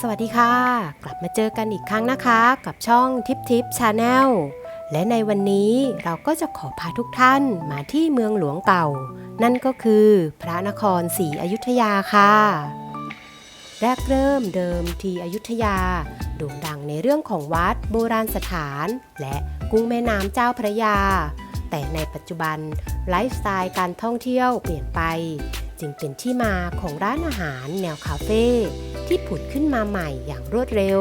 สวัสดีค่ะ กลับมาเจอกันอีกครั้งนะคะ กับช่องทิปทิปชาแนลและในวันนี้เราก็จะขอพาทุกท่านมาที่เมืองหลวงเก่า นั่นก็คือพระนครศรีอยุธยาค่ะ แรกเริ่มเดิมทีอยุธยาโด่งดังในเรื่องของวัดโบราณสถาน และกุ้งแม่น้ำเจ้าพระยา แต่ในปัจจุบันไลฟ์สไตล์การท่องเที่ยวเปลี่ยนไป จึงเป็นที่มาของร้านอาหารแนวคาเฟ่ ที่ผุดขึ้นมาใหม่อย่างรวดเร็ว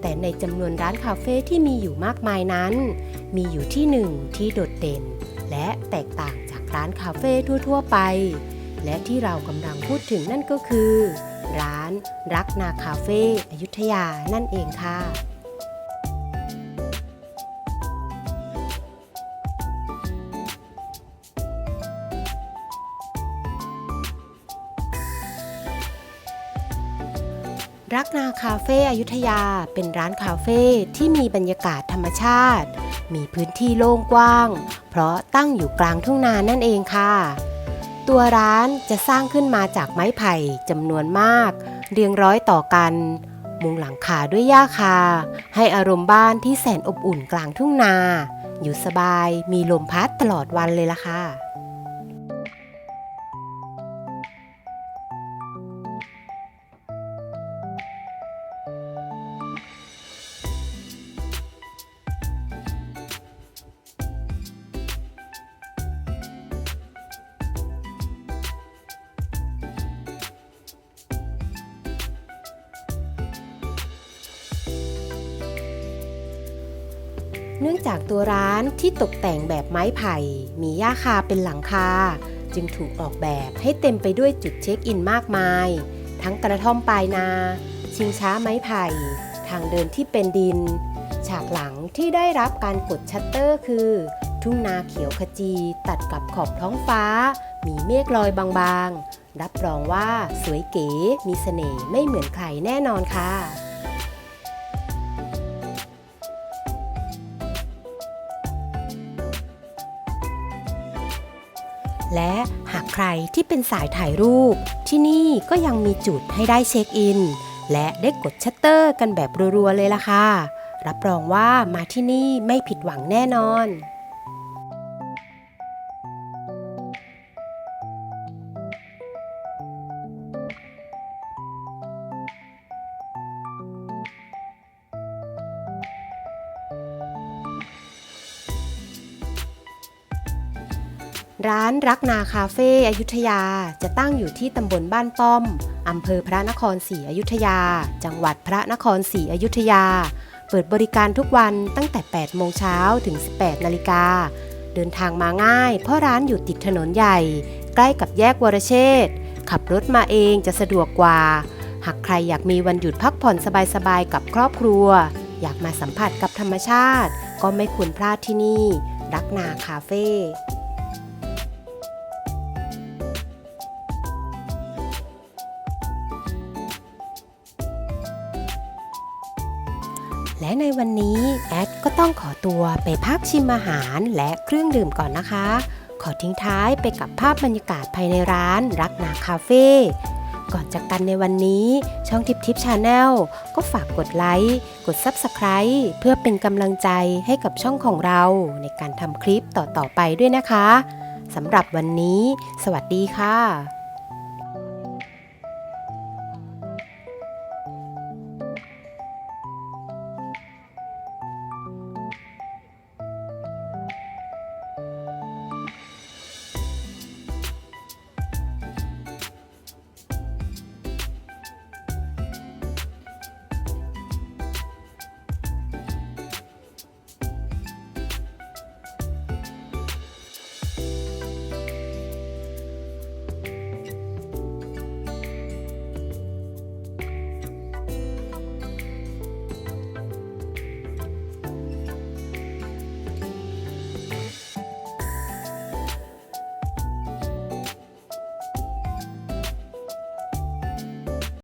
แต่ในจำนวนร้านคาเฟ่ที่มีอยู่มากมายนั้น มีอยู่ที่หนึ่งที่โดดเด่น และแตกต่างจากร้านคาเฟ่ทั่ว ๆ ไป และที่เรากำลังพูดถึงนั่นก็คือ ร้านรักนาคาเฟ่อยุธยานั่นเองค่ะ รักนาคาเฟ่อยุธยาเป็นร้านคาเฟ่ที่มีบรรยากาศธรรมชาติ มีพื้นที่โล่งกว้าง เพราะตั้งอยู่กลางทุ่งนานั่นเองค่ะ ตัวร้านจะสร้างขึ้นมาจากไม้ไผ่จำนวนมาก เรียงร้อยต่อกัน มุงหลังคาด้วยหญ้าคา ให้อารมณ์บ้านที่แสนอบอุ่นกลางทุ่งนา อยู่สบายมีลมพัดตลอดวันเลยล่ะค่ะ เนื่องจากตัวร้านที่ตกแต่งแบบไม้ไผ่ มีหญ้าคาเป็นหลังคา จึงถูกออกแบบให้เต็มไปด้วยจุดเช็คอินมากมาย ทั้งกระท่อมปลายนา ชิงช้าไม้ไผ่ ทางเดินที่เป็นดิน ฉากหลังที่ได้รับการกดชัตเตอร์คือ ทุ่งนาเขียวขจีตัดกับขอบท้องฟ้า มีเมฆลอยบางๆ รับรองว่าสวยเก๋มีเสน่ห์ไม่เหมือนใครแน่นอนค่ะ และหากใครที่เป็นสายถ่ายรูป ที่นี่ก็ยังมีจุดให้ได้เช็คอิน และได้กดชัตเตอร์กันแบบรัวๆเลยล่ะค่ะ รับรองว่ามาที่นี่ไม่ผิดหวังแน่นอน ร้านรักนาคาเฟ่อยุธยาจะตั้งอยู่ที่ตำบลบ้านป้อม อำเภอพระนครศรีอยุธยา จังหวัดพระนครศรีอยุธยา เปิดบริการทุกวันตั้งแต่ 8 โมงเช้าถึง 18 นาฬิกา เดินทางมาง่าย เพราะร้านอยู่ติดถนนใหญ่ ใกล้กับแยกวรเชษฐ์ขับรถมาเองจะสะดวกกว่า หากใครอยากมีวันหยุดพักผ่อนสบายๆกับครอบครัว อยากมาสัมผัสกับธรรมชาติ ก็ไม่ควรพลาดที่นี่ รักนาคาเฟ่ และในวันนี้แอดก็ต้องขอตัวไปพักชิมอาหารและเครื่องดื่มก่อนนะคะ ขอทิ้งท้ายไปกับภาพบรรยากาศภายในร้านรักนาคาเฟ่ก่อนจากกันในวันนี้ช่องทิปทิปชาแนลก็ฝากกดไลค์ กด Subscribe เพื่อเป็นกำลังใจให้กับช่องของเราในการทำคลิปต่อๆไปด้วยนะคะสำหรับวันนี้ สวัสดีค่ะ